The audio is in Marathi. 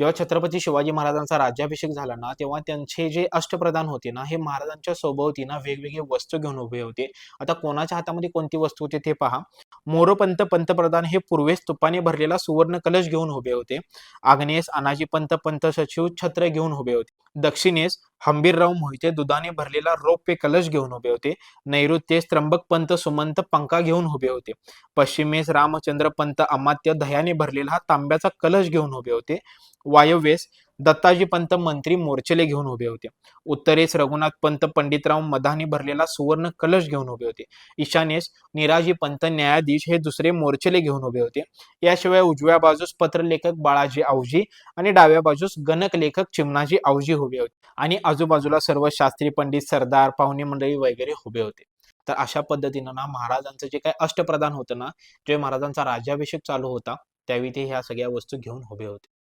जेव्हा छत्रपती शिवाजी महाराजांचा राज्याभिषेक झाला ना तेव्हा त्यांचे जे अष्टप्रधान होते ना हे महाराजांच्या सोबवती ना वेगवेगळे वस्तू घेऊन उभे होते. आता कोणाच्या हातामध्ये कोणती वस्तू होती ते पहा. मोरोपंत पंतप्रधान हे पूर्वेस तुपाने भरलेला सुवर्ण कलश घेऊन उभे होते. आग्नेस अनाजी पंत पंत सचिव छत्र घेऊन उभे होते. दक्षिणेस हंबीरराव मोहिते दुधाने भरलेला रौप्य कलश घेऊन उभे होते. नैऋत्येस त्र्यंबक पंत सुमंत पंखा घेऊन उभे होते. पश्चिमेस रामचंद्र पंत अमात्य दह्याने भरलेला हा तांब्याचा कलश घेऊन उभे होते. वायव्येस दत्ताजी पंत मंत्री मोर्चेले घेऊन उभे होते. उत्तरेस रघुनाथ पंत पंडितराव मधाने भरलेला सुवर्ण कलश घेऊन उभे होते. ईशान्येस निराजी पंत न्यायाधीश हे दुसरे मोर्चेले घेऊन उभे होते. याशिवाय उजव्या बाजूस पत्रलेखक बाळाजी आवजी आणि डाव्या बाजूस गणक लेखक चिमणाजी आवजी उभे होते. आणि आजूबाजूला सर्व शास्त्री पंडित सरदार पाहुणे मंडळी वगैरे उभे होते. तर अशा पद्धतीनं ना महाराजांचं जे काही अष्टप्रधान होतं ना जे महाराजांचा राज्याभिषेक चालू होता त्यावेळी ते ह्या सगळ्या वस्तू घेऊन उभे होते.